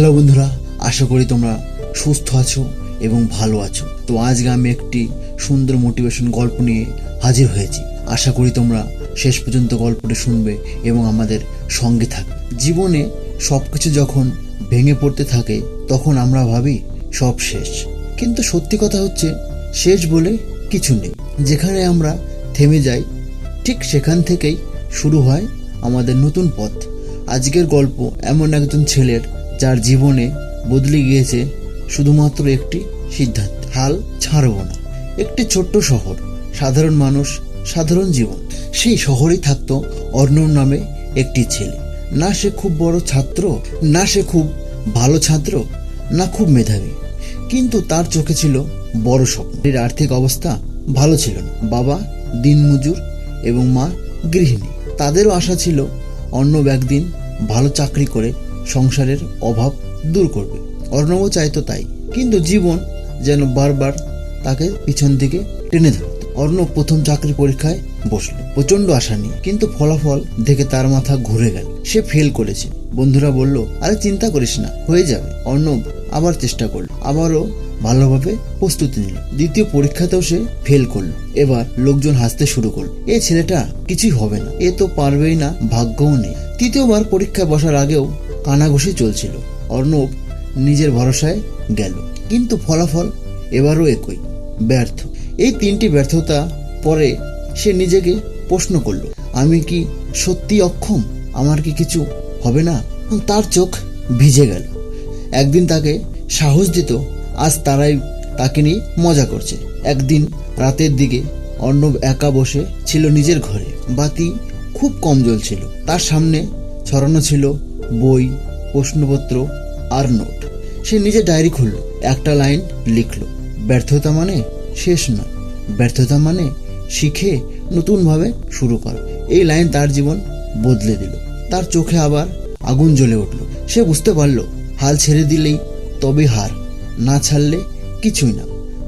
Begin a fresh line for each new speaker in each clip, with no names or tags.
Hello বন্ধুরা, আশা করি তোমরা সুস্থ আছো এবং ভালো আছো। তো আজকে আমি একটি সুন্দর মোটিভেশন গল্প নিয়ে হাজির হয়েছি। আশা করি তোমরা শেষ পর্যন্ত গল্পটি শুনবে এবং আমাদের সঙ্গে থাকবে। জীবনে সব কিছু যখন ভেঙে পড়তে থাকে, তখন আমরা ভাবি সব শেষ। কিন্তু সত্যি কথা হচ্ছে, শেষ বলে কিছু নেই। যেখানে আমরা থেমে যাই, ঠিক সেখান থেকেই শুরু হয় আমাদের নতুন পথ। আজকের গল্প এমন একজন ছেলের যার জীবনে বদলে গিয়েছে শুধুমাত্র একটি সিদ্ধান্ত। হাল ছাড়ব না। একটি ছোট্ট শহর, সাধারণ মানুষ, সাধারণ জীবন। সেই শহরেই থাকতো অর্ণব নামে একটি ছেলে। না সে খুব বড় ছাত্র, না সে খুব ভালো ছাত্র, না খুব মেধাবী। কিন্তু তার চোখে ছিল বড় স্বপ্ন। এর আর্থিক অবস্থা ভালো ছিল না। বাবা দিনমজুর এবং মা গৃহিণী। তাদেরও আশা ছিল অন্য একদিন ভালো চাকরি করে সংসারের অভাব দূর করবে। অর্ণবও চাইতো তাই, কিন্তু জীবন যেন বারবার তাকে পিছন দিকে টেনে ধরত। অর্ণব প্রথম চাকরি পরীক্ষায় বসল প্রচণ্ড আশা নিয়ে, কিন্তু ফলাফল দেখে তার মাথা ঘুরে গেল। সে ফেল করেছে। বন্ধুরা বলল, আরে চিন্তা করিস না, হয়ে যাবে। অর্ণব আবার চেষ্টা করল, আবারও ভালোভাবে প্রস্তুতি নিল। দ্বিতীয় পরীক্ষাতেও সে ফেল করল। এবার লোকজন হাসতে শুরু করল, এ ছেলেটা কিছুই হবে না, এ তো পারবেই না, ভাগ্যও নেই। তৃতীয়বার পরীক্ষায় বসার আগেও কানাঘুষি চলছিল। অর্ণব নিজের ভরসায় গেল। কিন্তু ফলাফল এবারও একই, ব্যর্থ। এই তিনটি ব্যর্থতা পরে সে নিজেকে প্রশ্ন করল, আমি কি সত্যি অক্ষম? আমার কি কিছু হবে না? তার চোখ ভিজে গেল। একদিন তাকে সাহস দিত, আজ তারাই তাকে নিয়ে মজা করছে। একদিন রাতের দিকে অর্ণব একা বসে ছিল নিজের ঘরে। বাতি খুব কম জ্বলছিল। তার সামনে ছড়ানো ছিল বই, প্রশ্নপত্র আর নোট। সে নিজে ডায়েরি খুলল, একটা লাইন লিখল। ব্যর্থতা মানে শেষ নয় ব্যর্থতা মানে শিখে নতুনভাবে শুরু কর। এই লাইন তার জীবন বদলে দিল। তার চোখে আবার আগুন জ্বলে উঠল। সে বুঝতে পারল, হাল ছেড়ে দিলেই তবে হার। না ছাড়লে কিছুই না।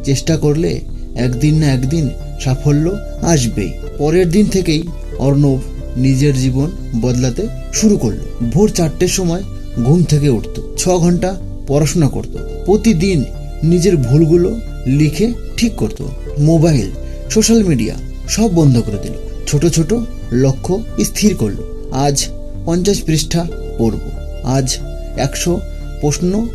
চেষ্টা করলে একদিন না একদিন সাফল্য আসবেই। পরের দিন থেকেই অর্ণব নিজের জীবন বদলাতে শুরু করল। ভোর চারটের সময় ঘুম থেকে উঠত। ছ ঘণ্টা পড়াশোনা করত। প্রতিদিন নিজের ভুলগুলো লিখে ঠিক করত। মোবাইল, সোশ্যাল মিডিয়া সব বন্ধ করে দিল। ছোট ছোট লক্ষ্য স্থির করল। আজ পঞ্চাশ পৃষ্ঠা পড়ব। আজ একশো প্রশ্ন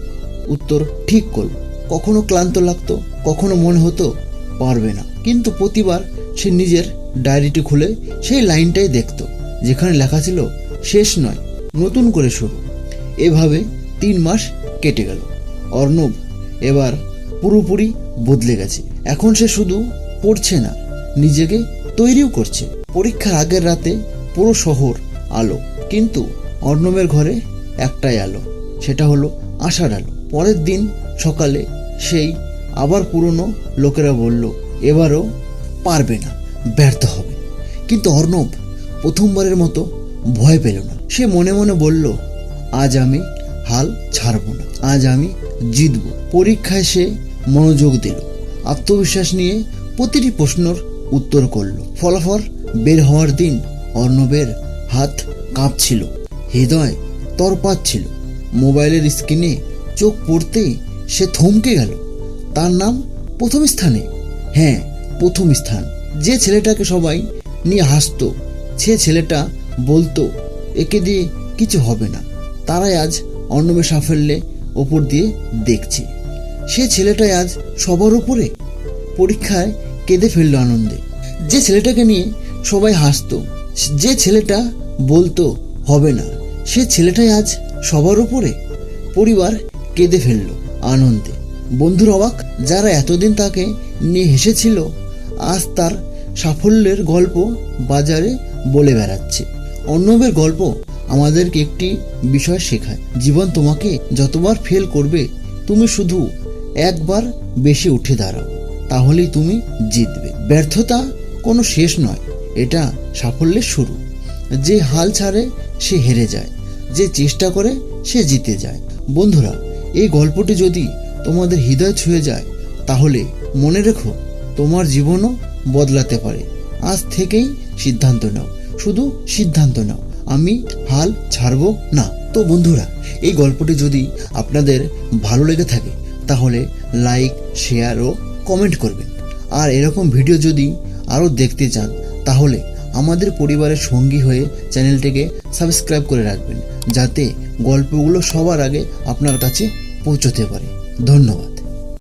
উত্তর ঠিক করব। কখনো ক্লান্ত লাগতো, কখনো মনে হতো পারবে না। কিন্তু প্রতিবার সে নিজের ডায়েরিটি খুলে সেই লাইনটাই দেখতো, যেখানে লেখা ছিল, শেষ নয়, নতুন করে শুরু। এভাবে তিন মাস কেটে গেল। অর্ণব এবার পুরোপুরি বদলে গেছে। এখন সে শুধু পড়ছে না, নিজেকে তৈরিও করছে। পরীক্ষার আগের রাতে পুরো শহর আলো, কিন্তু অর্ণবের ঘরে একটাই আলো, সেটা হলো আশার আলো। পরের দিন সকালে সেই আবার পুরনো লোকেরা বলল, এবারও পারবে না। ব্যর্থ হবে। কিন্তু অর্ণব প্রথমবারের মতো ভয় পেল না। সে মনে মনে বলল, আজ আমি হাল ছাড়ব না। আজ আমি জিতব। পরীক্ষায় সে মনোযোগ দিল। আত্মবিশ্বাস নিয়ে প্রতিটি প্রশ্নর উত্তর করল। ফলাফল বের হওয়ার দিন অর্ণবের হাত কাঁপছিল, হৃদয় তরপাচ্ছিল মোবাইলের স্ক্রিনে চোখ পড়তেই সে থমকে গেল। তার নাম প্রথম স্থানে? হ্যাঁ প্রথম স্থান। যে ছেলেটাকে সবাই নিয়ে হাসতো, সে ছেলেটা বলতো, একে দিয়ে কিছু হবে না। তারাই আজ অর্ণবের সাফল্যে ওপর দিয়ে দেখছে। সে ছেলেটাই আজ সবার উপরে পরীক্ষায় কেঁদে ফেলল আনন্দে। যে ছেলেটাকে নিয়ে সবাই হাসতো, যে ছেলেটা বলতো হবে না, সে ছেলেটাই আজ সবার উপরে পরিবার কেঁদে ফেলল আনন্দে। বন্ধুর অবাক, যারা এতদিন তাকে নিয়ে হেসেছিল আজ তার সাফল্যের গল্প বাজারে বলে বেড়াচ্ছে। অর্ণবের গল্প আমাদেরকে একটি বিষয় শেখায়। জীবন তোমাকে যতবার ফেল করবে, তুমি শুধু একবার বেশি উঠে দাঁড়াও, তাহলেই তুমি জিতবে। ব্যর্থতা কোনো শেষ নয়, এটা সাফল্যের শুরু। যে হাল ছাড়ে, সে হেরে যায়, যে চেষ্টা করে, সে জিতে যায়। বন্ধুরা, এই গল্পটি যদি তোমাদের হৃদয় ছুঁয়ে যায়, তাহলে মনে রেখো তোমার জীবনও বদলাতে পারে। আজ থেকেই সিদ্ধান্ত নাও। শুধু সিদ্ধান্ত নাও। আমি হাল ছাড়বো না। তো বন্ধুরা, এই গল্পটি যদি আপনাদের ভালো লেগে থাকে, তাহলে লাইক, শেয়ার ও কমেন্ট করবেন। আর এরকম ভিডিও যদি আরও দেখতে চান, তাহলে আমাদের পরিবারের সঙ্গী হয়ে চ্যানেলটিকে সাবস্ক্রাইব করে রাখবেন, যাতে গল্পগুলো সবার আগে আপনার কাছে পৌঁছতে পারে। ধন্যবাদ।